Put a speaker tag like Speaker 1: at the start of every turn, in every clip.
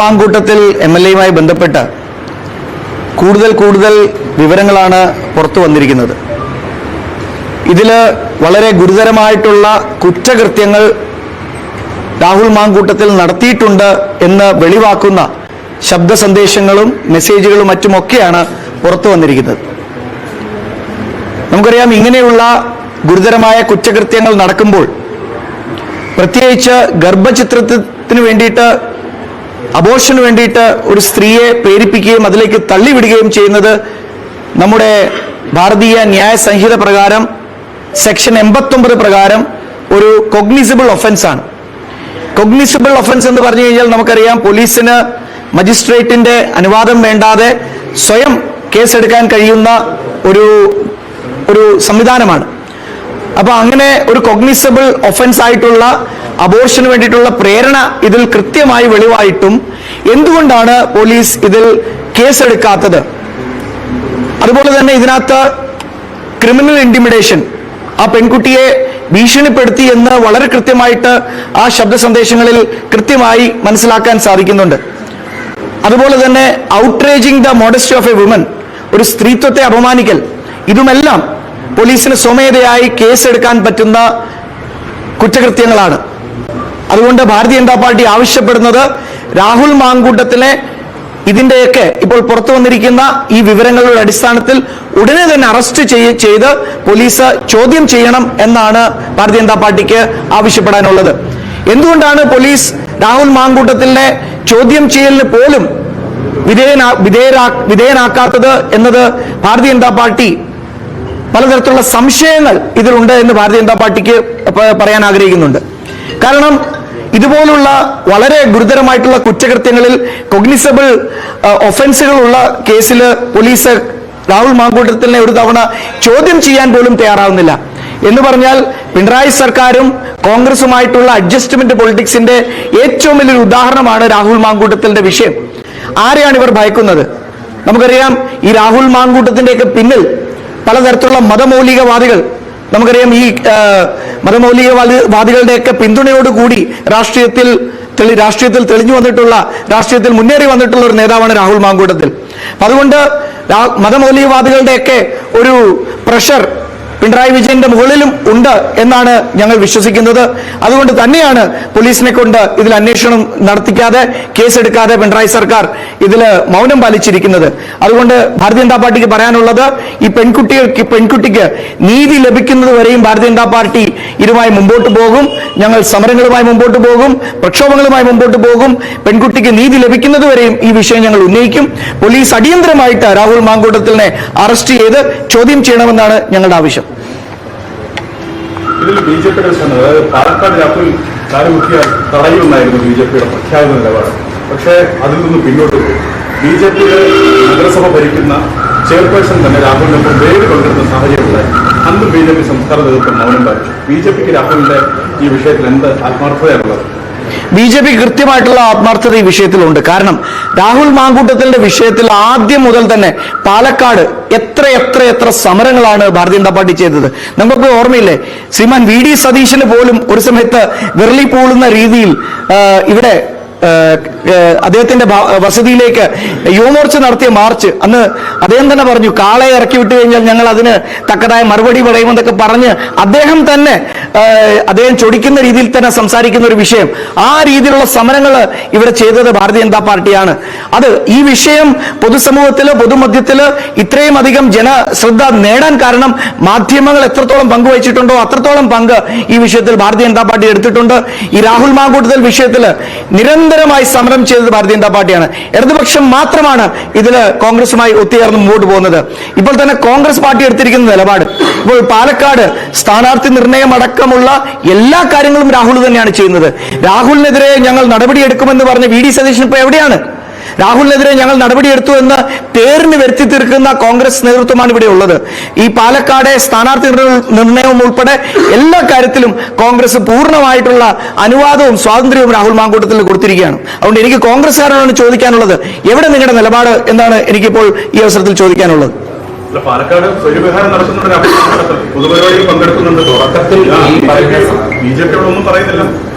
Speaker 1: Mamkootathil M L എയുമായി ബന്ധപ്പെട്ട് കൂടുതൽ കൂടുതൽ വിവരങ്ങളാണ് പുറത്തു വന്നിരിക്കുന്നത്. ഇതിൽ വളരെ ഗുരുതരമായിട്ടുള്ള കുറ്റകൃത്യങ്ങൾ രാഹുൽ മാങ്കൂട്ടത്തിൽ നടത്തിയിട്ടുണ്ട് എന്ന് വെളിവാക്കുന്ന ശബ്ദ സന്ദേശങ്ങളും മെസ്സേജുകളും മറ്റുമൊക്കെയാണ് പുറത്തു വന്നിരിക്കുന്നത്. നമുക്കറിയാം ഇങ്ങനെയുള്ള ഗുരുതരമായ കുറ്റകൃത്യങ്ങൾ നടക്കുമ്പോൾ പ്രത്യേകിച്ച് ഗർഭചിത്രത്തിന് വേണ്ടിയിട്ട് അബോഷന് വേണ്ടിയിട്ട് ഒരു സ്ത്രീയെ പ്രേരിപ്പിക്കുകയും അതിലേക്ക് തള്ളിവിടുകയും ചെയ്യുന്നത് നമ്മുടെ ഭാരതീയ ന്യായ സംഹിത പ്രകാരം സെക്ഷൻ എൺപത്തൊമ്പത് പ്രകാരം ഒരു കൊഗ്നിസിബിൾ ഒഫൻസ് ആണ്. കൊഗ്നിസിബിൾ ഒഫൻസ് എന്ന് പറഞ്ഞു കഴിഞ്ഞാൽ നമുക്കറിയാം പോലീസിന് മജിസ്ട്രേറ്റിന്റെ അനുവാദം വേണ്ടാതെ സ്വയം കേസെടുക്കാൻ കഴിയുന്ന ഒരു ഒരു സംവിധാനമാണ്. അപ്പൊ അങ്ങനെ ഒരു കൊഗ്നിസബിൾ ഒഫൻസ് ആയിട്ടുള്ള അബോർഷന് വേണ്ടിയിട്ടുള്ള പ്രേരണ ഇതിൽ കൃത്യമായി വെളിവായിട്ടും എന്തുകൊണ്ടാണ് പോലീസ് ഇതിൽ കേസെടുക്കാത്തത്? അതുപോലെ തന്നെ ഇതിനകത്ത് ക്രിമിനൽ ഇന്റിമിഡേഷൻ ആ പെൺകുട്ടിയെ ഭീഷണിപ്പെടുത്തി എന്ന് വളരെ കൃത്യമായിട്ട് ആ ശബ്ദ സന്ദേശങ്ങളിൽ കൃത്യമായി മനസ്സിലാക്കാൻ സാധിക്കുന്നുണ്ട്. അതുപോലെ തന്നെ outraging the modesty of a woman ഒരു സ്ത്രീത്വത്തെ അപമാനിക്കൽ ഇതുമെല്ലാം പോലീസിന് സ്വമേധയായി കേസെടുക്കാൻ പറ്റുന്ന കുറ്റകൃത്യങ്ങളാണ്. അതുകൊണ്ട് ഭാരതീയ ജനതാ പാർട്ടി ആവശ്യപ്പെടുന്നത് രാഹുൽ മാങ്കൂട്ടത്തിലെ ഇതിന്റെയൊക്കെ ഇപ്പോൾ പുറത്തു വന്നിരിക്കുന്ന ഈ വിവരങ്ങളുടെ അടിസ്ഥാനത്തിൽ ഉടനെ തന്നെ അറസ്റ്റ് ചെയ്ത് പോലീസ് ചോദ്യം ചെയ്യണം എന്നാണ് ഭാരതീയ ജനതാ പാർട്ടിക്ക് ആവശ്യപ്പെടാനുള്ളത്. എന്തുകൊണ്ടാണ് പോലീസ് രാഹുൽ മാങ്കൂട്ടത്തിലെ ചോദ്യം ചെയ്യലിന് പോലും വിധേയനാ വിധേയരാ വിധേയനാക്കാത്തത് എന്നത് ഭാരതീയ ജനതാ പാർട്ടി പലതരത്തിലുള്ള സംശയങ്ങൾ ഇതിലുണ്ട് എന്ന് ഭാരതീയ ജനതാ പാർട്ടിക്ക് പറയാൻ ആഗ്രഹിക്കുന്നുണ്ട്. കാരണം ഇതുപോലുള്ള വളരെ ഗുരുതരമായിട്ടുള്ള കുറ്റകൃത്യങ്ങളിൽ കൊഗ്നിസബിൾ ഒഫൻസുകളുള്ള കേസിൽ പോലീസ് രാഹുൽ മാങ്കൂട്ടത്തിനെ ഒരു തവണ ചോദ്യം ചെയ്യാൻ പോലും തയ്യാറാവുന്നില്ല. എന്ന് പറഞ്ഞാൽ പിണറായി സർക്കാരും കോൺഗ്രസുമായിട്ടുള്ള അഡ്ജസ്റ്റ്മെന്റ് പൊളിറ്റിക്സിന്റെ ഏറ്റവും വലിയൊരു ഉദാഹരണമാണ് രാഹുൽ മാങ്കൂട്ടത്തിന്റെ വിഷയം. ആരെയാണ് ഇവർ ഭയക്കുന്നത്? നമുക്കറിയാം ഈ രാഹുൽ മാങ്കൂട്ടത്തിന്റെയൊക്കെ പിന്നിൽ പലതരത്തിലുള്ള മതമൗലികവാദികൾ നമുക്കറിയാം ഈ മതമൗലികവാദികളുടെയൊക്കെ മതമൗലികവാദി വാദികളുടെയൊക്കെ പിന്തുണയോടുകൂടി രാഷ്ട്രീയത്തിൽ തെളി രാഷ്ട്രീയത്തിൽ തെളിഞ്ഞു വന്നിട്ടുള്ള രാഷ്ട്രീയത്തിൽ മുന്നേറി വന്നിട്ടുള്ള ഒരു നേതാവാണ് രാഹുൽ മാങ്കൂട്ടത്തിൽ. അതുകൊണ്ട് മതമൗലികവാദികളുടെയൊക്കെ ഒരു പ്രഷർ പിണറായി വിജയന്റെ മുകളിലും ഉണ്ട് എന്നാണ് ഞങ്ങൾ വിശ്വസിക്കുന്നത്. അതുകൊണ്ട് തന്നെയാണ് പോലീസിനെ കൊണ്ട് ഇതിൽ അന്വേഷണം നടത്തിക്കാതെ കേസെടുക്കാതെ പിണറായി സർക്കാർ ഇതിൽ മൗനം പാലിച്ചിരിക്കുന്നത്. അതുകൊണ്ട് ഭാരതീയ ജനതാ പാർട്ടിക്ക് പറയാനുള്ളത് ഈ പെൺകുട്ടികൾക്ക് പെൺകുട്ടിക്ക് നീതി ലഭിക്കുന്നത് വരെയും ഭാരതീയ ജനതാ പാർട്ടി ഇതുമായി മുമ്പോട്ട് പോകും. ഞങ്ങൾ സമരങ്ങളുമായി മുമ്പോട്ട് പോകും. പ്രക്ഷോഭങ്ങളുമായി മുമ്പോട്ട് പോകും. പെൺകുട്ടിക്ക് നീതി ലഭിക്കുന്നത് വരെയും ഈ വിഷയം ഞങ്ങൾ ഉന്നയിക്കും. പോലീസ് അടിയന്തരമായിട്ട് രാഹുൽ മാങ്കൂട്ടത്തിനെ അറസ്റ്റ് ചെയ്ത് ചോദ്യം ചെയ്യണമെന്നാണ് ഞങ്ങളുടെ ആവശ്യം.
Speaker 2: ഇതിൽ ബി ജെ പിയുടെ ശ്രമം അതായത് പാലക്കാട് രാഹുൽ കാലുമുക്കിയ തടയുമെന്നായിരുന്നു ബി ജെ പിയുടെ പ്രഖ്യാപിത നിലപാട്. പക്ഷേ അതിൽ നിന്ന് പിന്നോട്ട് പോയി. ബി ജെ പിയുടെ നഗരസഭ ഭരിക്കുന്ന ചെയർപേഴ്സൺ തന്നെ രാഹുലിനൊപ്പം വേര് കൊണ്ടിരുന്ന സാഹചര്യമുണ്ടായി അന്ന് ബി ജെ പി സംസ്ഥാന നേതൃത്വം മൗനം പാലിച്ചു. ബി ജെ പിക്ക് രാഹുലിന്റെ ഈ വിഷയത്തിൽ എന്ത് ആത്മാർത്ഥതയാണുള്ളത്?
Speaker 1: ബി ജെ പി കൃത്യമായിട്ടുള്ള ആത്മാർത്ഥത ഈ വിഷയത്തിലുണ്ട്. കാരണം രാഹുൽ മാങ്കൂട്ടത്തിന്റെ വിഷയത്തിൽ ആദ്യം മുതൽ തന്നെ പാലക്കാട് എത്ര എത്ര എത്ര സമരങ്ങളാണ് ഭാരതീയ ജനതാ പാർട്ടി ചെയ്തത്. നമുക്ക് ഓർമ്മയില്ലേ ശ്രീമാൻ വി ഡി സതീശന് പോലും ഒരു സമയത്ത് വിരളി പോളുന്ന രീതിയിൽ ഇവിടെ അദ്ദേഹത്തിന്റെ വസതിയിലേക്ക് യുവമോർച്ച നടത്തിയ മാർച്ച് അന്ന് അദ്ദേഹം തന്നെ പറഞ്ഞു കാളയെ ഇറക്കി വിട്ടു കഴിഞ്ഞാൽ ഞങ്ങൾ അതിന് തക്കതായ മറുപടി പറയുമെന്നൊക്കെ പറഞ്ഞ് അദ്ദേഹം തന്നെ അദ്ദേഹം ചൊടിക്കുന്ന രീതിയിൽ തന്നെ സംസാരിക്കുന്ന ഒരു വിഷയം. ആ രീതിയിലുള്ള സമരങ്ങൾ ഇവിടെ ചെയ്തത് ഭാരതീയ ജനതാ പാർട്ടിയാണ്. അത് ഈ വിഷയം പൊതുസമൂഹത്തിൽ പൊതുമധ്യത്തിൽ ഇത്രയും അധികം ജനശ്രദ്ധ നേടാൻ കാരണം മാധ്യമങ്ങൾ എത്രത്തോളം പങ്കുവച്ചിട്ടുണ്ടോ അത്രത്തോളം പങ്ക് ഈ വിഷയത്തിൽ ഭാരതീയ ജനതാ പാർട്ടി എടുത്തിട്ടുണ്ട്. ഈ രാഹുൽ മാങ്കൂട്ടത്തിൽ വിഷയത്തിൽ നിരന്തരമായി സമരം ചെയ്തത് ഭാരതീയ ജനതാ പാർട്ടിയാണ്. ഇടതുപക്ഷം മാത്രമാണ് ഇതിൽ കോൺഗ്രസുമായി ഒത്തുചേർന്ന് മുമ്പോട്ട് പോകുന്നത്. ഇപ്പോൾ തന്നെ കോൺഗ്രസ് പാർട്ടി എടുത്തിരിക്കുന്ന നിലപാട്. ഇപ്പോൾ പാലക്കാട് സ്ഥാനാർത്ഥി നിർണയം അടക്കമുള്ള എല്ലാ കാര്യങ്ങളും രാഹുൽ തന്നെയാണ് ചെയ്യുന്നത്. രാഹുലിനെതിരെ ഞങ്ങൾ നടപടിയെടുക്കുമെന്ന് പറഞ്ഞ വി ഡി സതീശൻ ഇപ്പോൾ എവിടെയാണ്? രാഹുലിനെതിരെ ഞങ്ങൾ നടപടിയെടുത്തു എന്ന് പേരിന് വരുത്തി തീർക്കുന്ന കോൺഗ്രസ് നേതൃത്വമാണ് ഇവിടെ ഉള്ളത്. ഈ പാലക്കാട് സ്ഥാനാർത്ഥി നിർണയവും ഉൾപ്പെടെ എല്ലാ കാര്യത്തിലും കോൺഗ്രസ് പൂർണമായിട്ടുള്ള അനുവാദവും സ്വാതന്ത്ര്യവും രാഹുൽ മാങ്കൂട്ടത്തിൽ കൊടുത്തിരിക്കുകയാണ്. അതുകൊണ്ട് എനിക്ക് കോൺഗ്രസ്സുകാരോടാണ് ചോദിക്കാനുള്ളത്. എവിടെ നിങ്ങളുടെ നിലപാട് എന്നാണ് എനിക്കിപ്പോൾ ഈ അവസരത്തിൽ ചോദിക്കാനുള്ളത്.
Speaker 2: പാലക്കാട് പങ്കെടുക്കുന്നുണ്ട്. തുടക്കത്തിൽ ബി ജെ പിയോടൊന്നും പറയുന്നില്ല.
Speaker 1: രാ-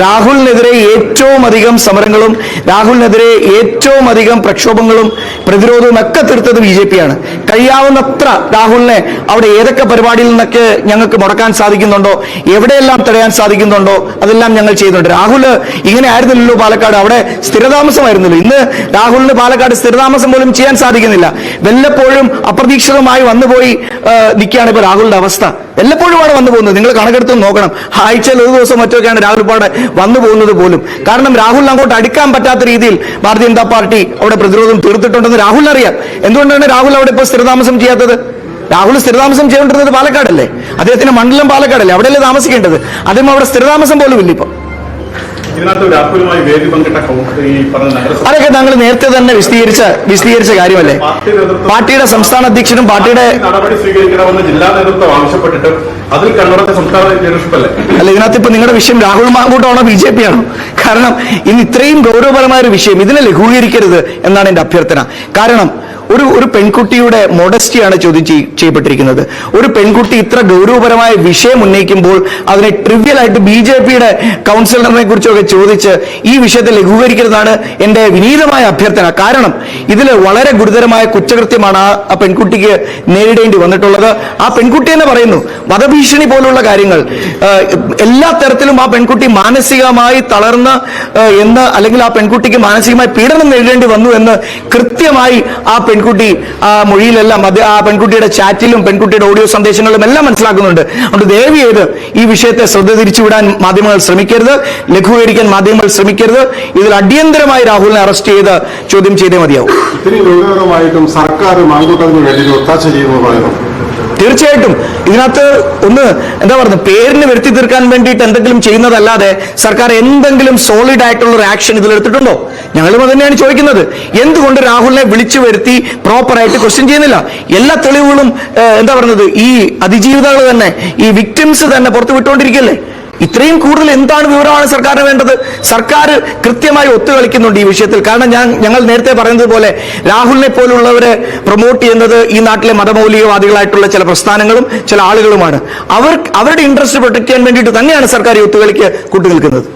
Speaker 1: രാഹുലിനെതിരെ ഏറ്റവും അധികം സമരങ്ങളും രാഹുലിനെതിരെ ഏറ്റവും അധികം പ്രക്ഷോഭങ്ങളും പ്രതിരോധവും ഒക്കെ തീർത്തത് ബി ജെ പി ആണ്. കഴിയാവുന്നത്ര രാഹുലിനെ അവിടെ ഏതൊക്കെ പരിപാടിയിൽ നിന്നൊക്കെ ഞങ്ങൾക്ക് മുടക്കാൻ സാധിക്കുന്നുണ്ടോ എവിടെയെല്ലാം തടയാൻ സാധിക്കുന്നുണ്ടോ അതെല്ലാം ഞങ്ങൾ ചെയ്യുന്നുണ്ട്. രാഹുൽ ഇങ്ങനെ ആയിരുന്നില്ലല്ലോ പാലക്കാട് അവിടെ സ്ഥിരതാമസമായിരുന്നല്ലോ ഇന്ന് രാഹുലിന് പാലക്കാട് സ്ഥിരതാമസം പോലും ചെയ്യാൻ സാധിക്കുന്നില്ല. വല്ലപ്പോഴും അപ്രതീക്ഷിതമായി വന്നുപോയി നിൽക്കുകയാണ് ഇപ്പൊ രാഹുലിന്റെ അവസ്ഥ. വല്ലപ്പോഴുമാണ് വന്നു പോകുന്നത്. നിങ്ങൾ കണക്കെടുത്ത് നോക്കണം. ആഴ്ചയിൽ ഒരു ദിവസം മറ്റൊക്കെയാണ് രാഹുൽ പാടെ വന്നു പോകുന്നത് പോലും. കാരണം രാഹുൽ അങ്ങോട്ട് അടുക്കാൻ പറ്റാത്ത രീതിയിൽ ഭാരതീയ ജനതാ പാർട്ടി അവിടെ പ്രതിരോധം തീർത്തിട്ടുണ്ടെന്ന് രാഹുൽ അറിയാം. എന്തുകൊണ്ടാണ് രാഹുൽ അവിടെ ഇപ്പോൾ സ്ഥിരതാമസം ചെയ്യാത്തത്? രാഹുൽ സ്ഥിരതാമസം ചെയ്യേണ്ടത് പാലക്കാടല്ലേ? അദ്ദേഹത്തിന്റെ മണ്ഡലം പാലക്കാടല്ലേ? അവിടെയല്ലേ താമസിക്കേണ്ടത്? അദ്ദേഹം അവിടെ സ്ഥിരതാമസം പോലും ഇല്ല അതൊക്കെ താങ്കൾ നേരത്തെ തന്നെ വിശദീകരിച്ച വിശദീകരിച്ച കാര്യമല്ലേ? പാർട്ടിയുടെ സംസ്ഥാന അധ്യക്ഷനും പാർട്ടിയുടെ
Speaker 2: നടപടി സ്വീകരിക്കണമെന്ന് ജില്ലാ നേതൃത്വം ആവശ്യപ്പെട്ടിട്ട് അല്ല
Speaker 1: ഇതിനകത്ത് ഇപ്പൊ നിങ്ങളുടെ വിഷയം രാഹുൽ മാങ്കൂട്ടമാണോ ബി ജെ പി ആണോ കാരണം ഇന്ന് ഇത്രയും ഗൗരവപരമായ ഒരു വിഷയം ഇതിനെ ലഘൂകരിക്കരുത് എന്നാണ് എന്റെ അഭ്യർത്ഥന. കാരണം ഒരു ഒരു പെൺകുട്ടിയുടെ മൊഡസ്റ്റിയാണ് ചോദ്യം ചെയ്യ- ചെയ്യപ്പെട്ടിരിക്കുന്നത്. ഒരു പെൺകുട്ടി ഇത്ര ഗൗരവപരമായ വിഷയം ഉന്നയിക്കുമ്പോൾ അതിനെ ട്രിവ്യൽ ആയിട്ട് ബി ജെ പിയുടെ കൗൺസിലറിനെ കുറിച്ചൊക്കെ ചോദിച്ച് ഈ വിഷയത്തെ ലഘൂകരിക്കരുതാണ് എന്റെ വിനീതമായ അഭ്യർത്ഥന. കാരണം ഇതിൽ വളരെ ഗുരുതരമായ കുറ്റകൃത്യമാണ് ആ ആ പെൺകുട്ടിക്ക് നേരിടേണ്ടി വന്നിട്ടുള്ളത്. ആ പെൺകുട്ടി തന്നെ പറയുന്നു വധഭീഷണി പോലുള്ള കാര്യങ്ങൾ. എല്ലാ തരത്തിലും ആ പെൺകുട്ടി മാനസികമായി തളർന്ന് എന്ന് അല്ലെങ്കിൽ ആ പെൺകുട്ടിക്ക് മാനസികമായി പീഡനം നേരിടേണ്ടി വന്നു എന്ന് കൃത്യമായി ആ പെൺകുട്ടി ആ മൊഴിയിലെല്ലാം അത് ആ പെൺകുട്ടിയുടെ ചാറ്റിലും പെൺകുട്ടിയുടെ ഓഡിയോ സന്ദേശങ്ങളിലും എല്ലാം മനസ്സിലാക്കുന്നുണ്ട്. അതുകൊണ്ട് ദയവ് ചെയ്ത് ഈ വിഷയത്തെ ശ്രദ്ധ തിരിച്ചുവിടാൻ മാധ്യമങ്ങൾ ശ്രമിക്കരുത്. ലഘൂകരിക്കാൻ മാധ്യമങ്ങൾ ശ്രമിക്കരുത്. ഇതിൽ അടിയന്തരമായി രാഹുലിനെ അറസ്റ്റ് ചെയ്ത് ചോദ്യം ചെയ്തേ മതിയാവും.
Speaker 3: ഇത്രയും ഗൗരവമായിട്ടും സർക്കാർ മാങ്കൂട്ടത്തിന് വേണ്ടി ഒത്താശ ചെയ്യുന്നു പറയുന്നു
Speaker 1: തീർച്ചയായിട്ടും. ഇതിനകത്ത് ഒന്ന് എന്താ പറയുന്നത്? പേരിന് വരുത്തി തീർക്കാൻ വേണ്ടിയിട്ട് എന്തെങ്കിലും ചെയ്യുന്നതല്ലാതെ സർക്കാർ എന്തെങ്കിലും സോളിഡ് ആയിട്ടുള്ള ഒരു ആക്ഷൻ ഇതിലെടുത്തിട്ടുണ്ടോ? ഞങ്ങളും അത് തന്നെയാണ് ചോദിക്കുന്നത്. എന്തുകൊണ്ട് രാഹുലിനെ വിളിച്ചു വരുത്തി പ്രോപ്പറായിട്ട് ക്വസ്റ്റ്യൻ ചെയ്യുന്നില്ല? എല്ലാ തെളിവുകളും എന്താ പറയുന്നത്? ഈ അതിജീവിതകൾ തന്നെ ഈ വിക്ടിംസ് തന്നെ പുറത്തു വിട്ടുകൊണ്ടിരിക്കല്ലേ ഇത്രയും കൂടുതൽ എന്താണ് വിവരമാണ് സർക്കാരിന് വേണ്ടത്? സർക്കാർ കൃത്യമായി ഒത്തുകളിക്കുന്നുണ്ട് ഈ വിഷയത്തിൽ. കാരണം ഞാൻ ഞങ്ങൾ നേരത്തെ പറയുന്നത് പോലെ രാഹുലിനെ പോലുള്ളവരെ പ്രൊമോട്ട് ചെയ്യുന്നത് ഈ നാട്ടിലെ മതമൗലികവാദികളായിട്ടുള്ള ചില പ്രസ്ഥാനങ്ങളും ചില ആളുകളുമാണ്. അവർ അവരുടെ ഇൻട്രസ്റ്റ് പ്രൊട്ടക്ട് ചെയ്യാൻ വേണ്ടിയിട്ട് തന്നെയാണ് സർക്കാർ ഈ ഒത്തുകളിക്ക് കൂട്ടുനിൽക്കുന്നത്.